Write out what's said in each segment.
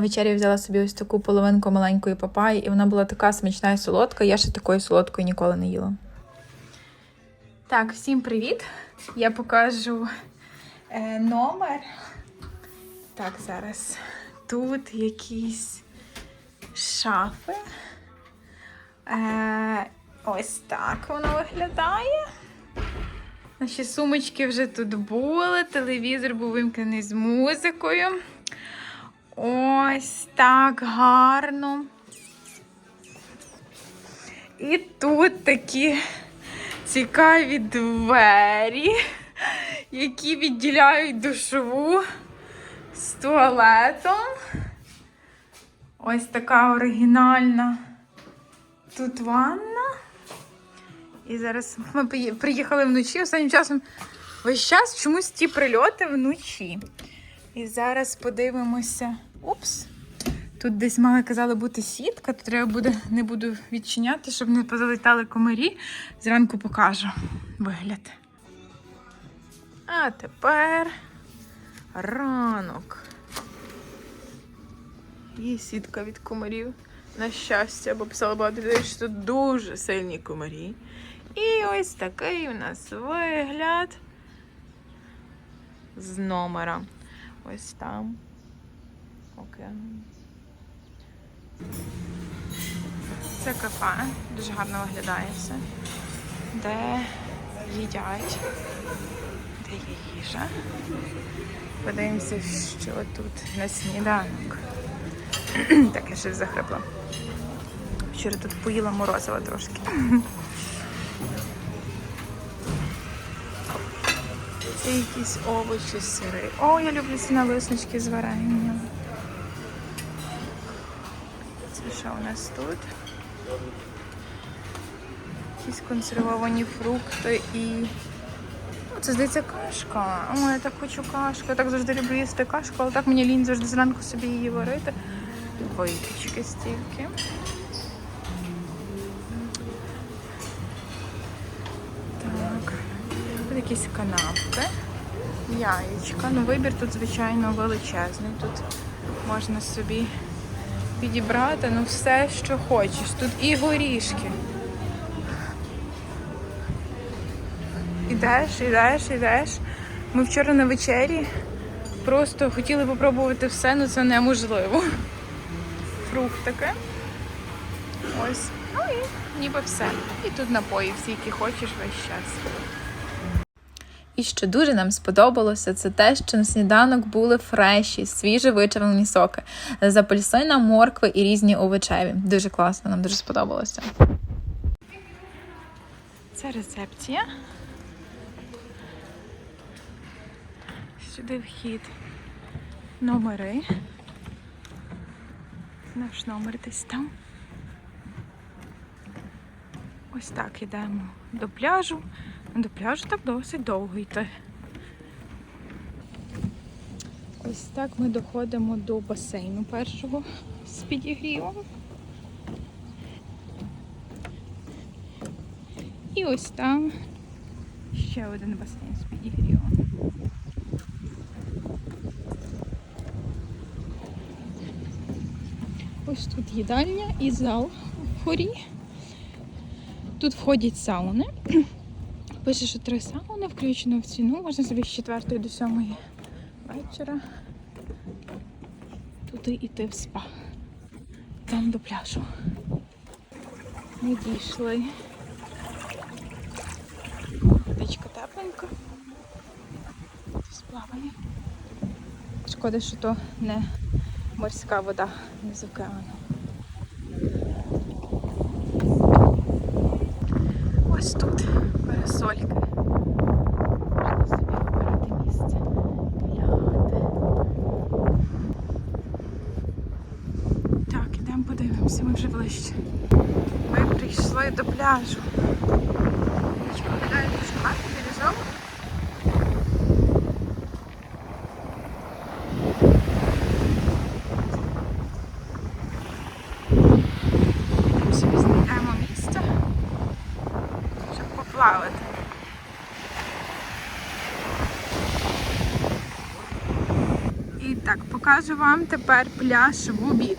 На вечері взяла собі ось таку половинку маленької папаї, і вона була така смачна і солодка. Я ще такої солодкої ніколи не їла. Так, всім привіт! Я покажу е, номер. Так, зараз. Тут якісь шафи. Е, ось так воно виглядає. Наші сумочки вже тут були, телевізор був вимкнений з музикою. Ось так гарно. І тут такі цікаві двері, які відділяють душову з туалетом. Ось така оригінальна тут ванна. І зараз ми приїхали вночі. Останнім часом весь час чомусь ті прильоти вночі. І зараз подивимося. Упс. Тут десь мали казали бути сітка, то треба буде, не буду відчиняти, щоб не позалітали комарі. Зранку покажу вигляд. А тепер ранок. І сітка від комарів. На щастя, бо писала багато людей, що тут дуже сильні комарі. І ось такий у нас вигляд з номера. Ось там. Океан. Це кафе, дуже гарно виглядає все. Де їдять, де є їжа. Подивимося, що тут на сніданок. так, я ще захрипла. Вчора тут поїла морозива трошки. Це якісь овочі, сири. О, я люблю ці налиснички з варенням. Це що у нас тут? Якісь консервовані фрукти і. О, Це здається кашка. О, я так хочу кашку. Я так завжди люблю їсти кашку, але так мені лінь завжди зранку собі її варити. Випічки стільки. Якісь канапки, яєчка. Ну, вибір тут, звичайно, величезний. Тут можна собі підібрати ну, все, що хочеш. Тут і горішки. Ідеш, ідеш, ідеш. Ми вчора на вечері просто хотіли попробувати все, але це неможливо. Фруктики. Ось. Ну і ніби все. І тут напої всі, які хочеш весь час. І що дуже нам сподобалося, це те, що на сніданок були фреші, свіжі вичавлені соки з апельсина, моркви і різні овочеві. Дуже класно, нам дуже сподобалося. Це рецепція. Сюди вхід. Номери. Наш номер десь там. Ось так йдемо до пляжу. До пляжу так досить довго йти. Ось так ми доходимо до басейну першого з підігрівом. І ось там ще один басейн з підігрівом. Ось тут їдальня і зал вгорі. Тут входять сауни. Пише, що три сауни включено в ціну. Можна собі з 4 до 7 вечора туди йти в спа. Там до пляжу. Ми дійшли. Водичка тепленька. Хтось. Шкода, що то не морська вода, не з океану. Ось тут парасольки. Можна собі вибирати місце, лягати. Так, ідемо подивимося, ми вже ближче. Ми прийшли до пляжу. Річка виглядає дуже гарно, бірюзово. Собі знайдемо місце, щоб поплавати. І так, покажу вам тепер пляж в обід.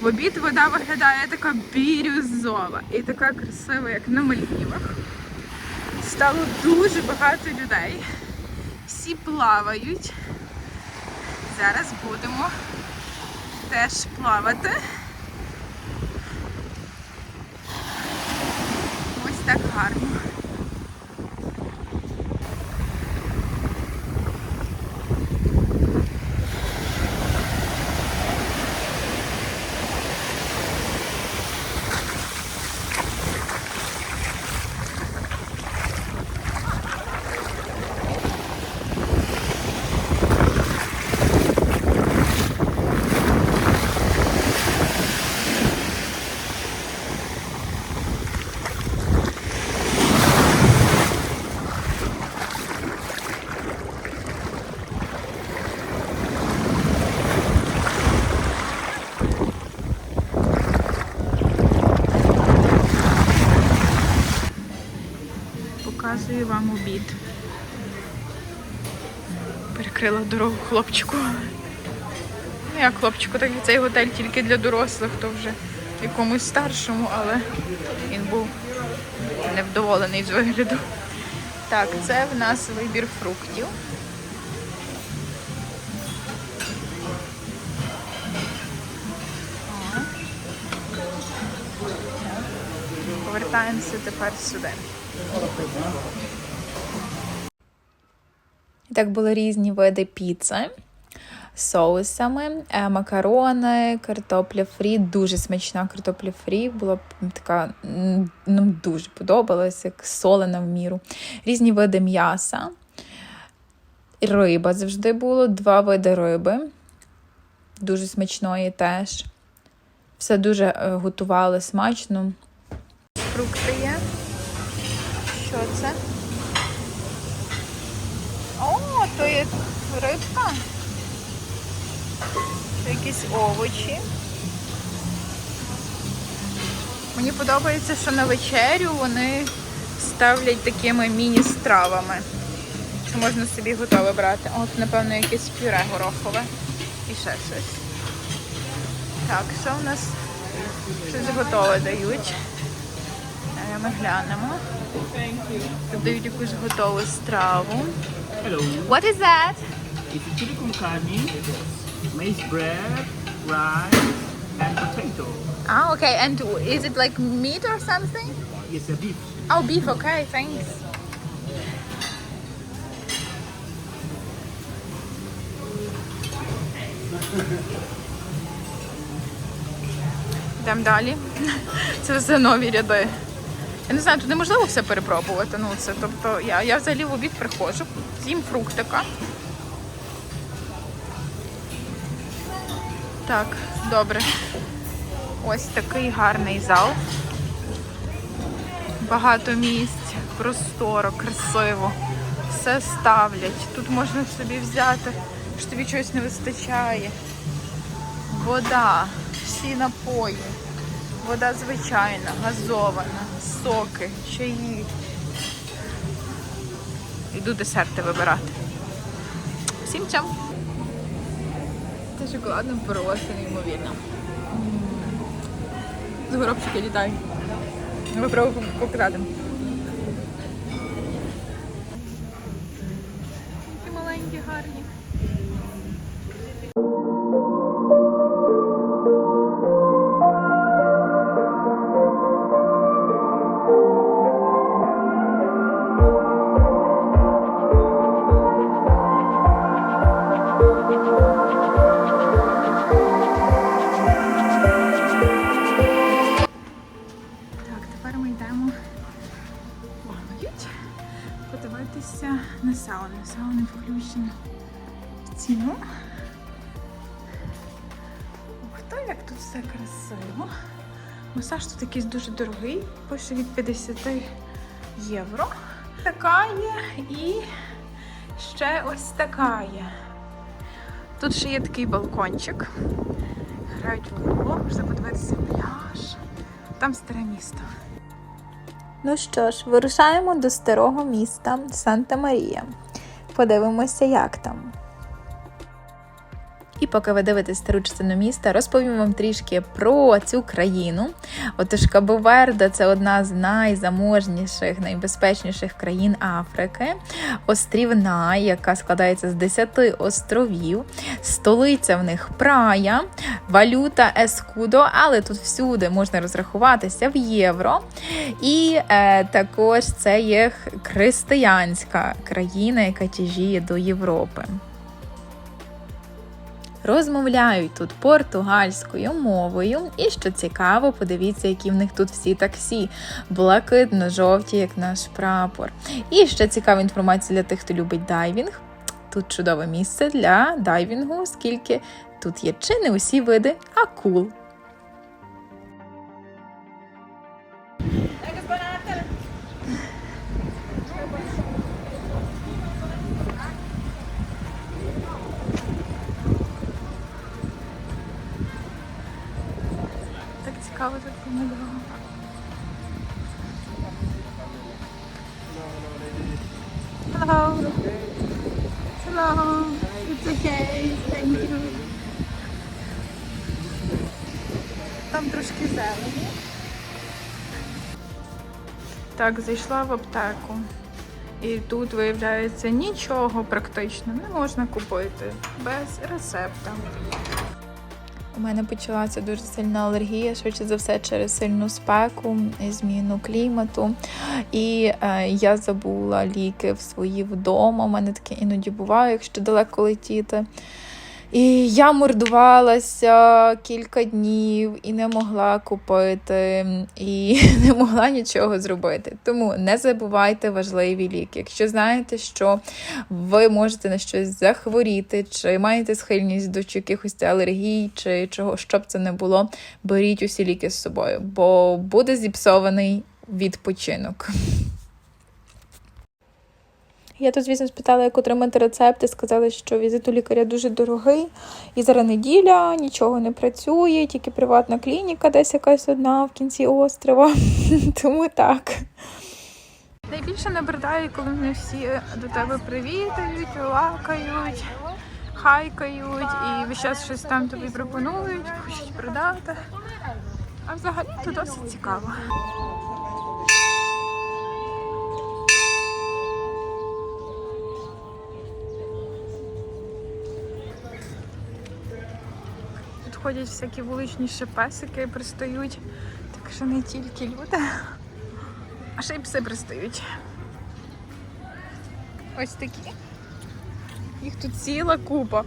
В обід вода виглядає така бірюзова і така красива, як на Мальдівах. Стало дуже багато людей. Всі плавають. Зараз будемо теж плавати. Ось так гарно. Показую вам обід. Перекрила дорогу хлопчику. Ну, як хлопчику, так і цей готель тільки для дорослих, то вже якомусь старшому, але він був невдоволений з вигляду. Так, це в нас вибір фруктів. Повертаємося тепер сюди. Так були різні види піци соусами, е, макарони, картопля фрі. Дуже смачна картопля фрі. Була така, нам дуже подобалась, як солена в міру. Різні види м'яса. Риба завжди було, два види риби. Дуже смачної теж. Все дуже е, готували смачно. Фрукти є. Що це? О, то є рибка. Це якісь овочі. Мені подобається, що на вечерю вони ставлять такими міні-стравами. Що можна собі готове брати. От, напевно, якесь пюре горохове. І ще щось. Так, що в нас щось готове дають? Е, Ми глянемо. Тут дають якусь готову страву. Hello, What is that? it's chili con carne, maize bread, rice, and potato. Ah, okay. And is it like meat or something? It's a beef. Oh, beef. Okay, thanks. Йдемо далі. Це все нові ряди. Я не знаю, тут неможливо все перепробувати. Ну, це, тобто, я, я взагалі в обід приходжу, з'їм фруктика. Так, добре. Ось такий гарний зал. Багато місць, просторо, красиво. Все ставлять. Тут можна собі взяти, що тобі чогось не вистачає. Вода, всі напої. Вода звичайна, газована, соки, чаї. Йду десерти вибирати. Всім чам! Це шоколадне просто неймовірно. З горобчики літають. Випробуй показати. Подивитися на сауну. Сауни включені в ціну. Ух то, як тут все красиво. Масаж тут якийсь дуже дорогий, пише від 50 євро. Така є і ще ось така є. Тут ще є такий балкончик. Грають в футбол, можна подивитися пляж. Там старе місто. Ну що ж, вирушаємо до старого міста Санта Марія. Подивимося, як там. І поки ви дивитесь стару частину міста, розповім вам трішки про цю країну. Отож, Кабо-Верде – це одна з найзаможніших, найбезпечніших країн Африки. Острівна, яка складається з 10 островів. Столиця в них Прая, валюта Ескудо, але тут всюди можна розрахуватися в євро. І е, також це є християнська країна, яка тяжіє до Європи. Розмовляють тут португальською мовою, і що цікаво, подивіться, які в них тут всі таксі, блакитно-жовті, як наш прапор. І ще цікава інформація для тих, хто любить дайвінг. Тут чудове місце для дайвінгу, оскільки тут є чи не усі види акул. Цікаво тут. Hello. Hello. It's okay. Thank you. Там трошки зелені. Так, зайшла в аптеку. І тут виявляється нічого практично не можна купити без рецепта. У мене почалася дуже сильна алергія, швидше за все, через сильну спеку зміну клімату. І е, я забула ліки в свої вдома. У мене таке іноді буває, якщо далеко летіти. І я мордувалася кілька днів і не могла купити, і не могла нічого зробити. Тому не забувайте важливі ліки. Якщо знаєте, що ви можете на щось захворіти, чи маєте схильність до якихось алергій, чи чого, щоб це не було, беріть усі ліки з собою, бо буде зіпсований відпочинок. Я тут, звісно, спитала, як отримати рецепти. Сказали, що візит у лікаря дуже дорогий, і зараз неділя, нічого не працює, тільки приватна клініка, десь якась одна в кінці острова. Тому так. Найбільше набридає, коли вони всі до тебе привітають, лакають, хайкають і весь час щось там тобі пропонують, хочуть продати. А взагалі то досить цікаво. Ходять всякі вуличні шипесики, пристають, так що не тільки люди. А ще й пси пристають. Ось такі. Їх тут ціла купа.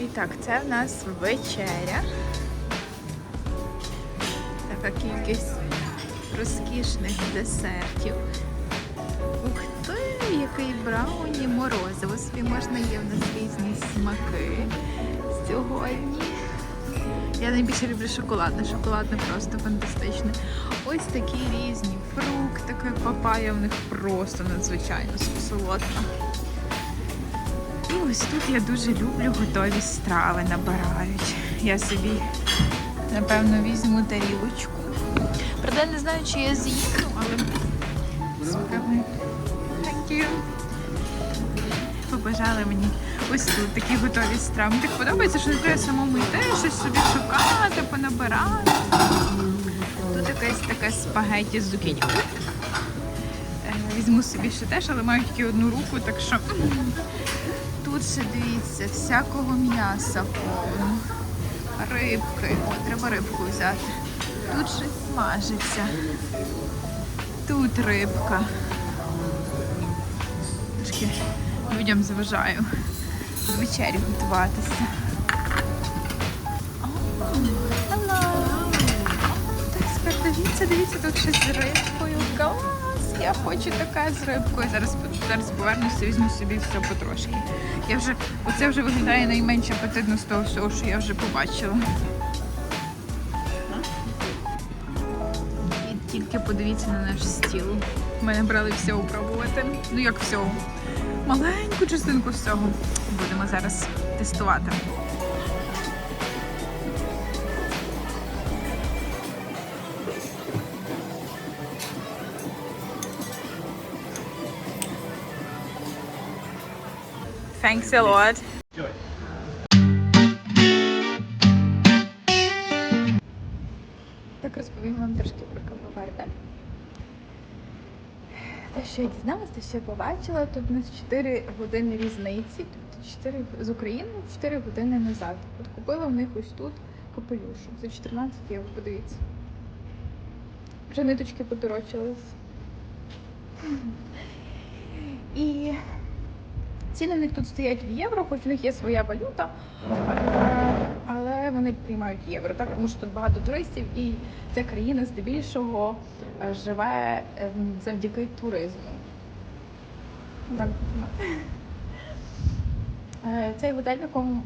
І так, це в нас вечеря. Така кількість розкішних десертів. Ух ти, який брауні морозиво. Собі можна є в нас різні смаки сьогодні. Я найбільше люблю шоколадне. Шоколадне просто фантастичне. Ось такі різні фруктики, папая в них просто надзвичайно солодка. І ось тут я дуже люблю готові страви набирають. Я собі, напевно, візьму тарілочку. Правда, не знаю, чи я з'їм, але спробую. Побажали мені ось тут такі готові страви. Так подобається, що не треба самому йти, щось собі шукати, понабирати. Тут якесь таке спагетті з зукіні. Е, Візьму собі ще теж, але маю тільки одну руку, так що тут ще дивіться, всякого м'яса повно. Рибки. О, треба рибку взяти. Тут щось смажиться. Тут рибка. Трошки людям заважаю вечерю готуватися. Так, дивіться, дивіться, тут щось з рибкою. Клас! Я хочу таке з рибкою. Зараз, зараз повернуся, візьму собі все потрошки. Я вже, оце вже виглядає найменш апетитно з того всього, що я вже побачила. І тільки подивіться на наш стіл. Ми не брали все пробувати. Ну як всього? Маленьку частинку всього. Будемо зараз тестувати. Thanks a lot. Так розповім вам трошки про Кабо-Верде. Те, що я дізналася, те, що я побачила, тут у нас 4 години різниці, тобто 4 з України 4 години назад. От купила в них ось тут капелюшок за 14 євро, подивіться. Вже ниточки подорожчались. І ціни в них тут стоять в євро, хоч в них є своя валюта, але вони приймають євро, так тому що тут багато туристів, і ця країна здебільшого е, живе е, завдяки туризму. Так. Е, Цей готель, в якому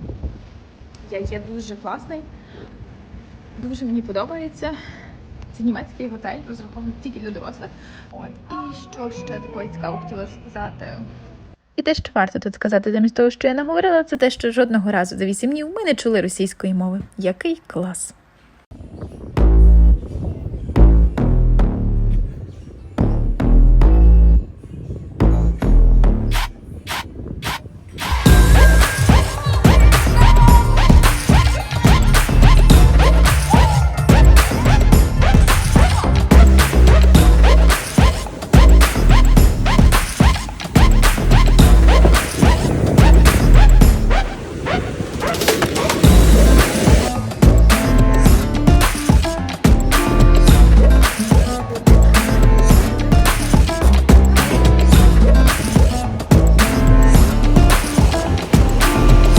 я є дуже класний. Дуже мені подобається. Це німецький готель, розрахований тільки для дорослих. От. І що ще такого цікавого хотіла сказати? І те, що варто тут сказати, замість того, що я наговорила, це те, що жодного разу за вісім днів ми не чули російської мови. Який клас!